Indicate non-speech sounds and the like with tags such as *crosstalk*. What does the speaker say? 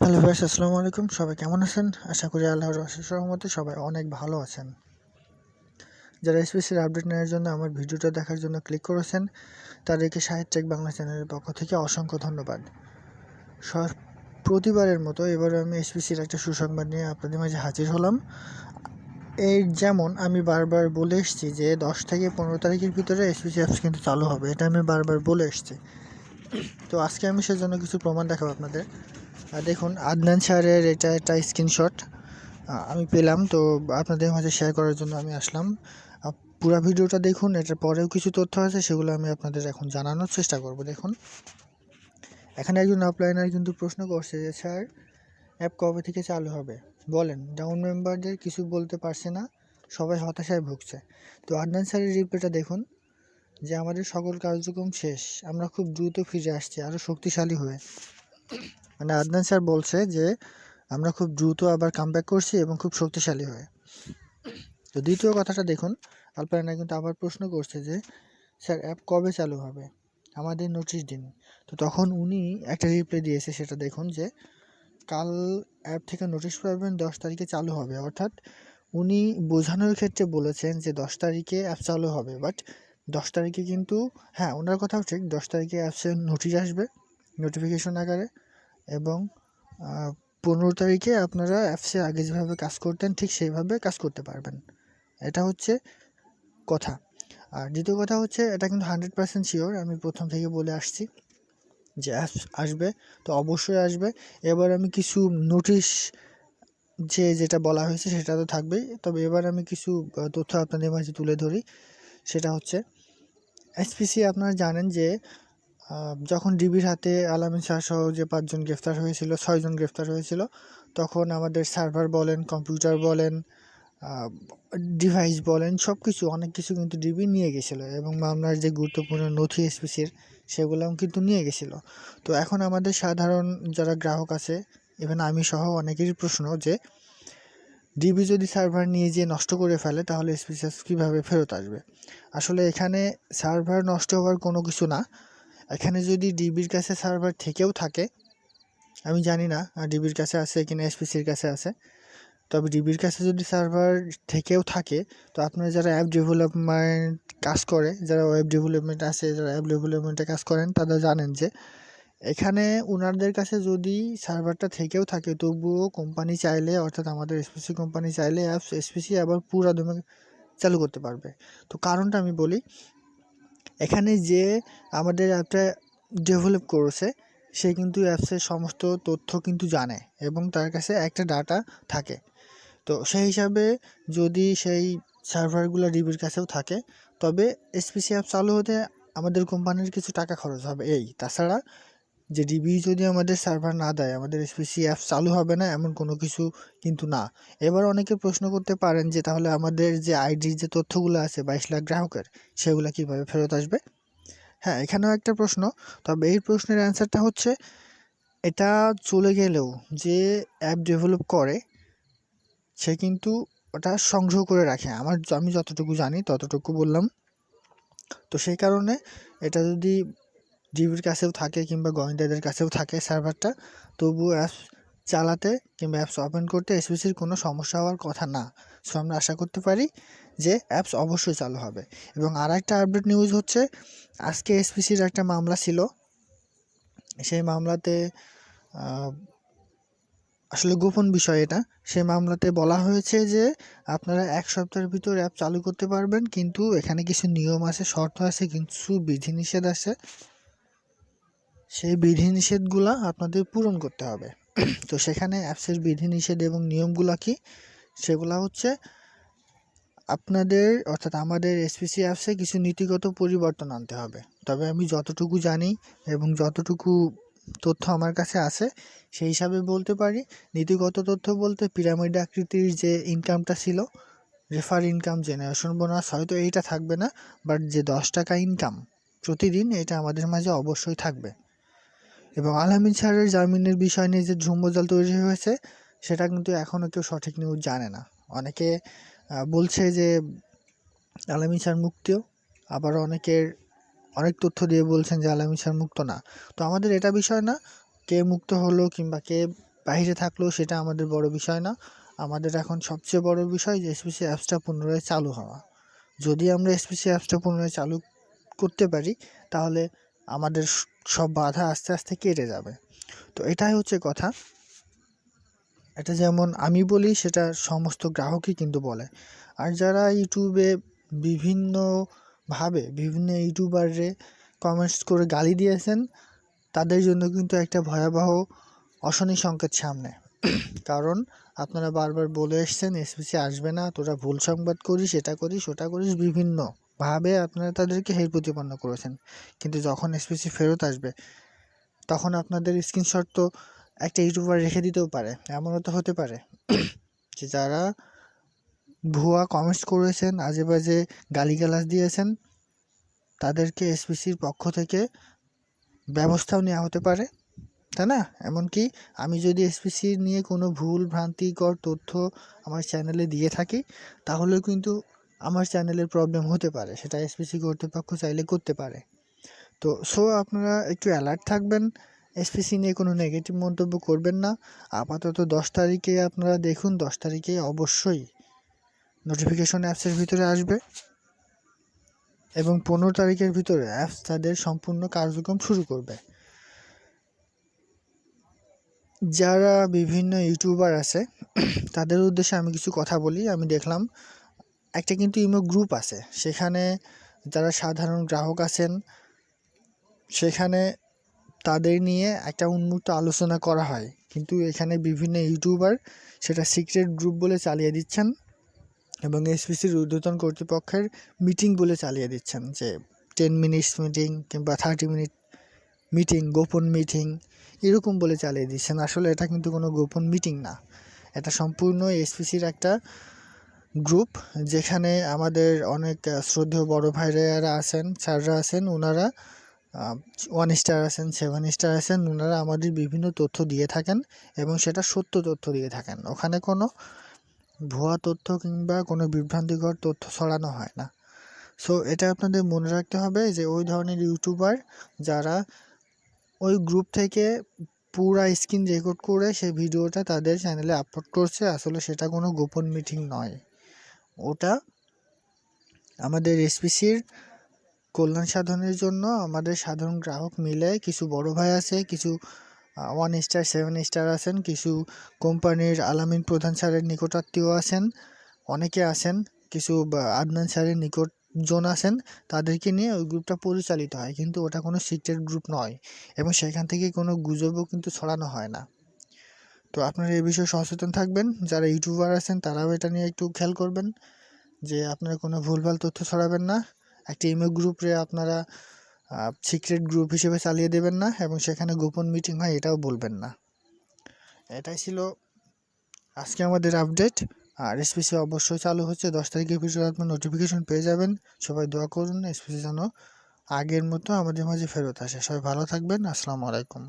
Hello vice আসসালামু আলাইকুম। সবাই কেমন আছেন? আশা করি আল্লাহর অশেষ রহমতে সবাই অনেক ভালো আছেন। যারা এসপিসির আপডেট নেওয়ার জন্য আমার ভিডিওটা দেখার জন্য ক্লিক করেছেন, তাদেরকে সাহিত্যিক বাংলা চ্যানেলের পক্ষ থেকে অসংখ্য ধন্যবাদ। সর প্রতিবারের মতো এবারে আমি এসপিসির একটা সুসংবাদ নিয়ে আপনাদের মাঝে হাজির হলাম। এই যেমন আমি বারবার বলে এসেছি যে দশ থেকে পনেরো তারিখের ভিতরে এসপিসি অ্যাপস কিন্তু চালু হবে, এটা আমি বারবার বলে এসেছি। তো আজকে আমি সেজন্য কিছু প্রমাণ দেখাবো আপনাদের। আর দেখুন, আদনান স্যারের এটা একটা স্ক্রিনশট আমি পেলাম। তো আপনাদের মাঝে শেয়ার করার জন্য আমি আসলাম। পুরা ভিডিওটা দেখুন, এটার পরেও কিছু তথ্য আছে, সেগুলো আমি আপনাদের এখন জানানোর চেষ্টা করব। দেখুন, এখানে একজন অফলাইনার কিন্তু প্রশ্ন করছে যে, স্যার অ্যাপ কবে থেকে চালু হবে? বলেন ডাউন মেম্বারদের কিছু বলতে পারছে না, সবাই হতাশায় ভুগছে। তো আদনান স্যারের রিপ্লাইটা দেখুন যে আমাদের সকল কার্যক্রম শেষ, আমরা খুব দ্রুত ফিরে আসছি আরও শক্তিশালী হয়ে। মানে আদনান স্যার বলছে যে, আমরা খুব দ্রুত আবার কামব্যাক করছি এবং খুব শক্তিশালী হয়ে। তো দ্বিতীয় কথাটা দেখুন আলপায়না কিন্তু আবার প্রশ্ন করছে যে, স্যার অ্যাপ কবে চালু হবে? আমাদের নোটিশ দিন। তো তখন উনি একটা রিপ্লাই দিয়েছে, সেটা দেখুন যে, কাল অ্যাপ থেকে নোটিশ পাবেন দশ তারিখে চালু হবে। অর্থাৎ উনি বোঝানোর ক্ষেত্রে বলেছেন যে, দশ তারিখে অ্যাপ চালু হবে। বাট দশ তারিখে কিন্তু হ্যাঁ ওনার কথাও ঠিক, দশ তারিখে অ্যাপসের নোটিশ আসবে নোটিফিকেশন আকারে এবং পনেরো তারিখে আপনারা অ্যাপসে আগে যেভাবে কাজ করতেন, ঠিক সেইভাবে কাজ করতে পারবেন। এটা হচ্ছে কথা। আর দ্বিতীয় কথা হচ্ছে, এটা কিন্তু হান্ড্রেড পার্সেন্ট শিওর আমি প্রথম থেকে বলে আসছি যে অ্যাপস আসবে, তো অবশ্যই আসবে। এবার আমি কিছু নোটিশ যে যেটা বলা হয়েছে, সেটা তো থাকবেই। তবে এবার আমি কিছু তথ্য আপনাদের মাঝে তুলে ধরি। সেটা হচ্ছে এসপিসি আপনারা জানেন যে যখন ডিবির হাতে আলামিন শাহ সহ যে পাঁচজন গ্রেফতার হয়েছিল, ছয়জন গ্রেফতার হয়েছিল, তখন আমাদের সার্ভার বলেন, কম্পিউটার বলেন ডিভাইস বলেন সব কিছু অনেক কিছু কিন্তু ডিবি নিয়ে গেছিল এবং মামলার যে গুরুত্বপূর্ণ নথি এসপিসির সেগুলোও কিন্তু নিয়ে গেছিল। তো এখন আমাদের সাধারণ যারা গ্রাহক আছে ইভেন আমি সহ অনেকেরই প্রশ্ন যে ডিবি যদি সার্ভার নিয়ে যেয়ে নষ্ট করে ফেলে, তাহলে এসপিসিএস কীভাবে ফেরত আসবে? আসলে এখানে সার্ভার নষ্ট হওয়ার কোনো কিছু না। এখানে যদি ডিবির কাছে সার্ভার থেকেও থাকে, আমি জানি না ডিবির কাছে আছে কিনা এসপিসির কাছে আছে, তবে ডিবির কাছে যদি সার্ভার থেকেও থাকে, তো আপনারা যারা অ্যাপ ডেভেলপমেন্ট কাজ করে, যারা ওয়েব ডেভেলপমেন্ট আছে, যারা অ্যাপ ডেভেলপমেন্টে কাজ করেন, তারা জানেন যে এখানে ওনারদের কাছে যদি সার্ভারটা থেকেও থাকে, তবুও কোম্পানি চাইলে, অর্থাৎ আমাদের এসপিসি কোম্পানি চাইলে অ্যাপস এসপিসি আবার পুরো দমে চালু করতে পারবে। তো কারণটা আমি বলি, এখানে যে আমাদের অ্যাপটা ডেভেলপ করেছে, সে কিন্তু অ্যাপসের সমস্ত তথ্য কিন্তু জানে এবং তার কাছে একটা ডাটা থাকে। তো সেই হিসাবে যদি সেই সার্ভারগুলো ডিবির কাছেও থাকে, তবে এসপিসি অ্যাপ চালু হতে আমাদের কোম্পানির কিছু টাকা খরচ হবে, এই। তাছাড়া যে ডিবি যদি আমাদের সার্ভার না দেয়, আমাদের এসপিসি অ্যাপ চালু হবে না, এমন কোনো কিছু কিন্তু না। এবার অনেকে প্রশ্ন করতে পারেন যে, তাহলে আমাদের যে আইডির যে তথ্যগুলো আছে বাইশ লাখ গ্রাহকের, সেগুলো কীভাবে ফেরত আসবে? হ্যাঁ এখানেও একটা প্রশ্ন। তবে এই প্রশ্নের অ্যান্সারটা হচ্ছে, এটা চলে গেলেও যে অ্যাপ ডেভেলপ করে, সে কিন্তু ওটা সংগ্রহ করে রাখে। আমার আমি যতটুকু জানি, ততটুকু বললাম। তো সেই কারণে এটা যদি ডিবির কাছেও থাকে কিংবা গোয়েন্দাদের কাছেও থাকে সার্ভারটা, তবু অ্যাপস চালাতে কিংবা অ্যাপস ওপেন করতে এসপিসির কোনো সমস্যা হওয়ার কথা না। সো আমরা আশা করতে পারি যে অ্যাপস অবশ্যই চালু হবে। এবং আর একটা আপডেট নিউজ হচ্ছে, আজকে এসপিসির একটা মামলা ছিল। সেই মামলাতে আসলে গোপন বিষয় এটা। সেই মামলাতে বলা হয়েছে যে আপনারা এক সপ্তাহের ভিতর অ্যাপ চালু করতে পারবেন, কিন্তু এখানে কিছু নিয়ম আছে, শর্ত আছে, কিছু বিধিনিষেধ আছে। সেই বিধিনিষেধগুলো আপনাদের পূরণ করতে হবে। তো সেখানে অ্যাপসের বিধিনিষেধ এবং নিয়মগুলো কি? সেগুলো হচ্ছে আপনাদের, অর্থাৎ আমাদের এসপিসি অ্যাপসে কিছু নীতিগত পরিবর্তন আনতে হবে। তবে আমি যতটুকু জানি এবং যতটুকু তথ্য আমার কাছে আছে, সেই হিসাবে বলতে পারি, নীতিগত তথ্য বলতে পিরামিড আকৃতির যে ইনকামটা ছিল, রেফার ইনকাম জেনারেশন বোনাস, হয়তো এইটা থাকবে না, বাট যে দশ টাকা ইনকাম প্রতিদিন, এটা আমাদের মাঝে অবশ্যই থাকবে। এবং আলহামিন স্যারের জামিনের বিষয় নিয়ে যে ঝুম্বজাল তৈরি হয়েছে, সেটা কিন্তু এখনও কেউ সঠিক নিউজ জানে না। অনেকে বলছে যে আলামিন স্যার মুক্তও আবার অনেকের অনেক তথ্য দিয়ে বলছেন যে আলামিন স্যার মুক্ত না। তো আমাদের এটা বিষয় না, কে মুক্ত হলো কিংবা কে বাইরে থাকল সেটা আমাদের বড় বিষয় না। আমাদের এখন সবচেয়ে বড় বিষয় যে এসপিসি অ্যাপসটা পুনরায় চালু হওয়া। যদি আমরা এসপিসি অ্যাপসটা পুনরায় চালু করতে পারি, তাহলে আমাদের সব বাধা আস্তে আস্তে কেটে যাবে। তো এটাই হচ্ছে কথা। এটা যেমন আমি বলি, সেটা সমস্ত গ্রাহকই কিন্তু বলে। আর যারা ইউটিউবে বিভিন্নভাবে, বিভিন্ন ইউটিউবারে কমেন্টস করে গালি দিয়েছেন, তাদের জন্য কিন্তু একটা ভয়াবহ অশনি সংকেত সামনে। *clears throat* কারণ আপনারা বারবার বলে এসছেন, এসপিসি আসবে না, তোরা ভুল সংবাদ করিস, এটা করিস, ওটা করিস বিভিন্নভাবে আপনারা তাদেরকে হেয় প্রতিপন্ন করেছেন। কিন্তু যখন এসপিসি ফেরত আসবে, তখন আপনাদের স্ক্রিনশট তো একটা ইউটিউবার রেখে দিতেও পারে। এমনও তো হতে পারে যে যারা ভুয়া কমেন্টস করেছেন আজে বাজে গালিগালাজ দিয়েছেন, তাদেরকে এসপিসির পক্ষ থেকে ব্যবস্থাও নেওয়া হতে পারে, তাই না? এমনকি আমি যদি এসপিসি নিয়ে কোনো ভুল, ভ্রান্তিকর তথ্য আমার চ্যানেলে দিয়ে থাকি, তাহলেও কিন্তু আমার চ্যানেলের প্রবলেম হতে পারে, সেটা এসপিসি কর্তৃপক্ষ চাইলে করতে পারে। তো সো আপনারা একটু অ্যালার্ট থাকবেন এসপিসি নিয়ে কোনো নেগেটিভ মন্তব্য করবেন না। আপাতত দশ তারিখে আপনারা দেখুন, দশ তারিখে অবশ্যই নোটিফিকেশন অ্যাপসের ভিতরে আসবে এবং পনেরো তারিখের ভিতরে অ্যাপস তাদের সম্পূর্ণ কার্যক্রম শুরু করবে। যারা বিভিন্ন ইউটিউবার আছে, তাদের উদ্দেশ্যে আমি কিছু কথা বলি। আমি দেখলাম একটা কিন্তু ইমো গ্রুপ আছে। সেখানে যারা সাধারণ গ্রাহক আছেন, সেখানে তাদের নিয়ে একটা উন্মুক্ত আলোচনা করা হয়। কিন্তু এখানে বিভিন্ন ইউটিউবার সেটা সিক্রেট গ্রুপ বলে চালিয়ে দিচ্ছেন এবং এসপিসির ঊর্ধ্বতন কর্তৃপক্ষের মিটিং বলে চালিয়ে দিচ্ছেন যে টেন মিনিটস মিটিং কিংবা থার্টি মিনিট মিটিং, গোপন মিটিং এরকম বলে চালিয়ে দিচ্ছেন। আসলে এটা কিন্তু কোনো গোপন মিটিং না। এটা সম্পূর্ণ এসপিসির একটা গ্রুপ যেখানে আমাদের অনেক শ্রদ্ধেয় বড় ভাইরা আছেন, স্যাররা আছেন ওনারা ওয়ান স্টার আছেন সেভেন স্টার আছেন ওনারা আমাদের বিভিন্ন তথ্য দিয়ে থাকেন এবং সেটা সত্য তথ্য দিয়ে থাকেন। ওখানে কোনো ভুয়া তথ্য কিংবা কোনো বিভ্রান্তিকর তথ্য ছড়ানো হয় না। সো এটা আপনাদের মনে রাখতে হবে যে ওই ধরনের ইউটিউবার যারা ওই গ্রুপ থেকে পুরা স্ক্রিন রেকর্ড করে সেই ভিডিওটা তাদের চ্যানেলে আপলোড করছে। আসলে সেটা কোনো গোপন মিটিং নয়। ওটা আমাদের এসপিসির কল্যাণ সাধনের জন্য আমাদের সাধারণ গ্রাহক মিলে কিছু বড় ভাই আছে, কিছু ওয়ান স্টার সেভেন স্টার আছেন, কিছু কোম্পানির আলামিন প্রধান স্যারের নিকটাত্মীয় আছেন, অনেকে আছেন, কিছু আদনান স্যারের নিকটজন আছেন, তাদেরকে নিয়ে ওই গ্রুপটা পরিচালিত হয়, কিন্তু ওটা কোনো সিক্রেট গ্রুপ নয় এবং সেখান থেকে কোনো গুজবও কিন্তু ছড়ানো হয় না। তো আপনারা এই বিষয়ে সচেতন থাকবেন। যারা ইউটিউবার আছেন, তারাও এটা নিয়ে একটু খেয়াল করবেন যে আপনারা কোনো ভুলভাল তথ্য ছড়াবেন না। একটা ইমেল গ্রুপে আপনারা সিক্রেট গ্রুপ হিসেবে চালিয়ে দেবেন না এবং সেখানে গোপন মিটিং হয়, এটাও বলবেন না। এটাই ছিল আজকে আমাদের আপডেট। আর এসপিসি অবশ্যই চালু হচ্ছে। দশ তারিখের ভিতরে আপনার নোটিফিকেশন পেয়ে যাবেন। সবাই দোয়া করুন, এসপিসি যেন আগের মতো আমাদের মাঝে ফেরত আসে। সবাই ভালো থাকবেন। আসসালামু আলাইকুম।